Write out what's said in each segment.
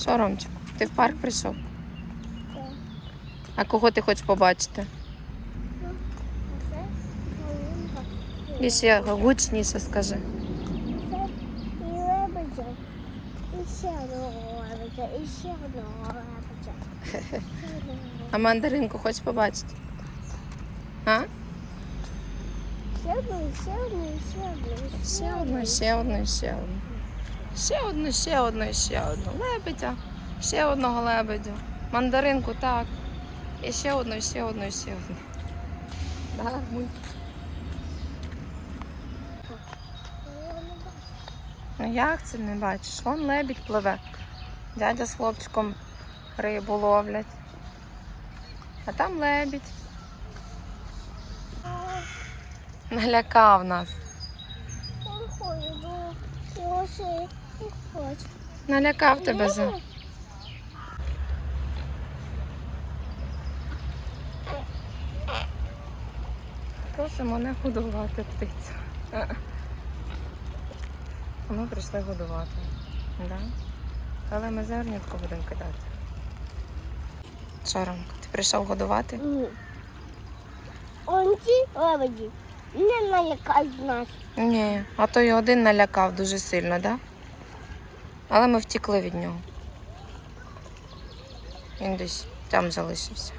Що, Ромчик, ти в парк прийшов? А кого ти хочеш побачити? Гучніше скажи. І ще одного лебедя. А мандаринку хочеш побачити? А? Ще одну, ще одну, ще одну. Ще одну, ще одну, ще одну. Ще одну, ще одну, ще одну. Лебедя. Ще одного лебедя. Мандаринку так. І ще одну, ще одну, ще одну. Муй. Ну як це не бачиш? Вон лебідь пливе. Дядя з хлопчиком рибу ловлять. А там лебідь. Налякав нас. Налякав тебе за. Просимо не годувати птицю. Ми прийшли годувати. Да? Але ми зернятко будемо кидати. Що, ти прийшов годувати? Ні. Он ті лебеді не налякають нас. Ні, а то й один налякав дуже сильно, да? Але ми втікли від нього. Він десь там залишився.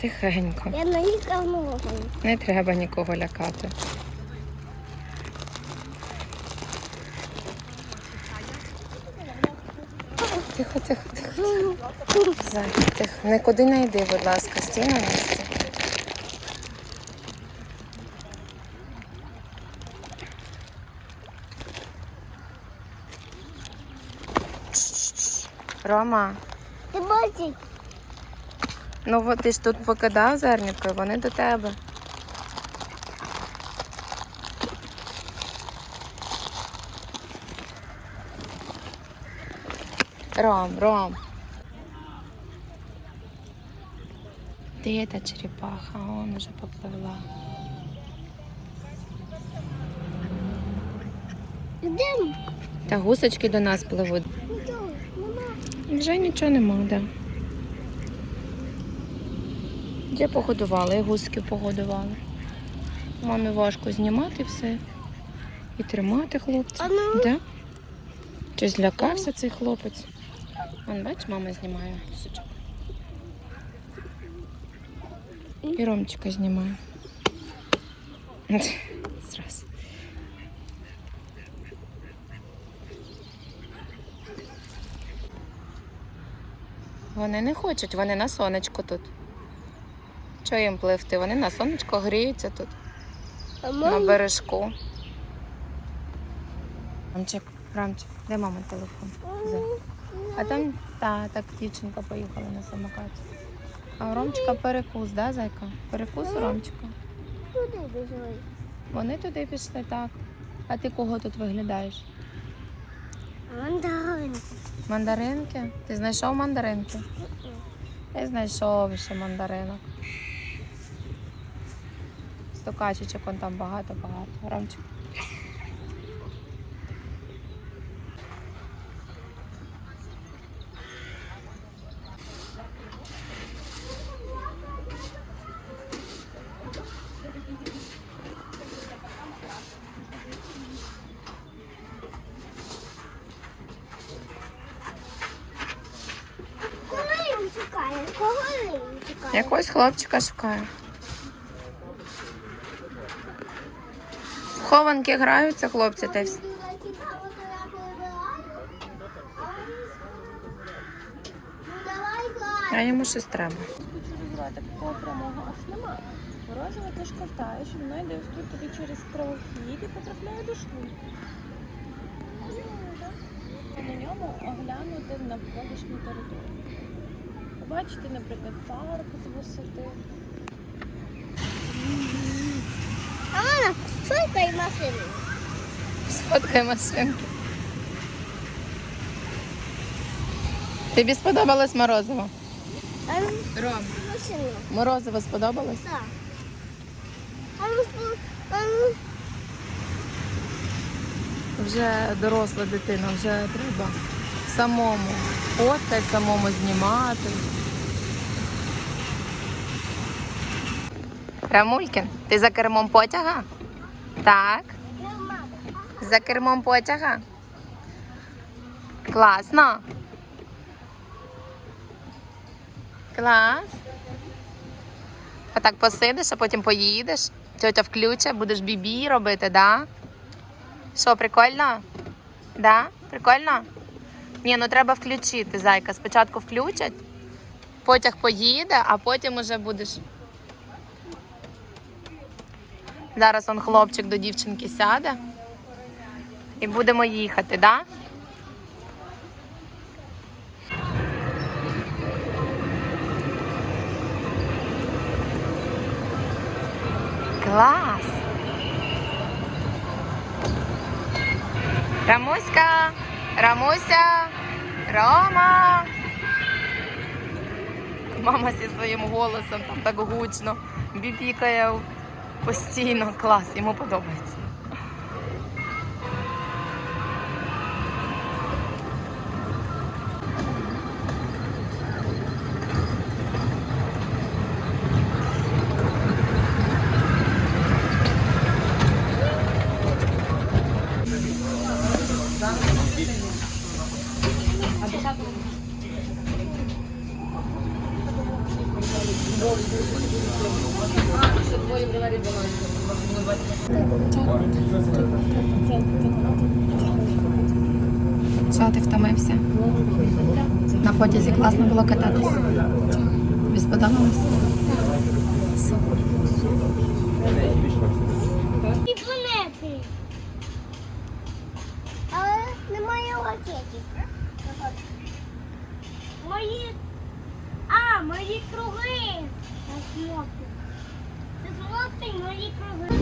Тихенько. Я наїхав ногу. Не треба нікого лякати. Тихо, тихо, тихо. Зай, тихо. Нікуди не йди, будь ласка, стій на місці. Рома, Ти бачиш? ну от ти ж тут покидав зернятко, і вони до тебе. Ром, Ром. Де та черепаха? Он уже попливла. Йдемо. Та гусочки до нас пливуть. Вже нічого нема, де. Де погодували, і гуски погодували. Мамі важко знімати все і тримати хлопця. Ну? Да? Чи злякався цей хлопець? Вон, бач, мама знімає гусочок. І Ромчика знімає. Зразу. Вони не хочуть, вони на сонечку тут. Чого їм пливти? Вони на сонечко гріються тут, А на бережку. Рамчик, Рамчик, де мама телефон? А там та, так дівчинка поїхала на самокаті. А у Ромчика перекус, да, зайка? Перекус у Ромчика. туди біжали. Вони туди пішли, так. А ти кого тут виглядаєш? Мандарин. Мандаринки? Ти знайшов мандаринки? Я знайшов ще мандаринок. Сто качечок вон там багато-багато. Ромчик. Кого він шукає? Кого він шукає? Якогось хлопчика шукаю. В хованки граються хлопці всі. А йому щось треба. Такого прямого аж нема. Морозиво ти ж ковтаєш, і воно йде ось тут тобі через травохід і потрапляє до шлунку. На ньому оглянути навколишню територію. Побачити, наприклад, парк з висоти. А мама, шукай машину. Сфоткай машинки. Тобі сподобалось морозиво? Ром, машину. морозиво сподобалось? Так. Вже доросла дитина, вже треба самому фоткати, самому знімати. Рамулькін, ти за кермом потяга? Так. За кермом потяга. Класно. Клас. А так посидиш, а потім поїдеш. Тьотя включить, будеш бібі робити, да? Що, прикольно? Да? Прикольно? Ні, ну треба включити, зайка. Спочатку включать, потяг поїде, а потім уже будеш. Зараз он хлопчик до дівчинки сяде. І будемо їхати, да? Клас! Рамуська! Рамуся! Рома! Мама зі своїм голосом там так гучно бібікає постійно. Клас, йому подобається. Що, ти втомився? На потязі класно було кататись? Тобі сподобалось? Супер. Але немає ракетів. Мої. А, мої круги. Це смокти. Це смокти і мої круги.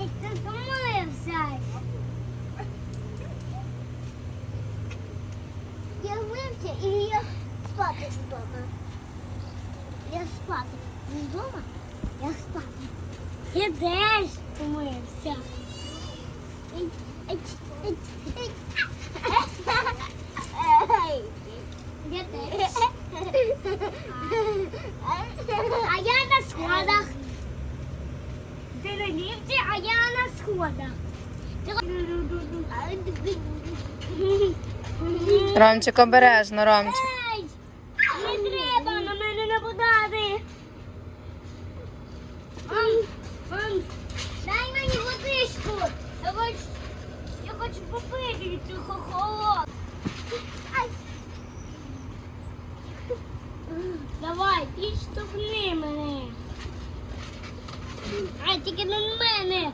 Ей, Ти втомився. Я вився і я спати вдома. Я спати не вдома, я спати. Я теж. Ей. Я теж. А я на сходах. Ти на ліфті, а я на сходах. Ромчик, обережно, Ромчик. Ей! Не треба на мене нападати. Мам, мам, дай мені водичку. Я хочу, я хочу холоду. Ай. Давай, підштовхни мене. А тільки на мене.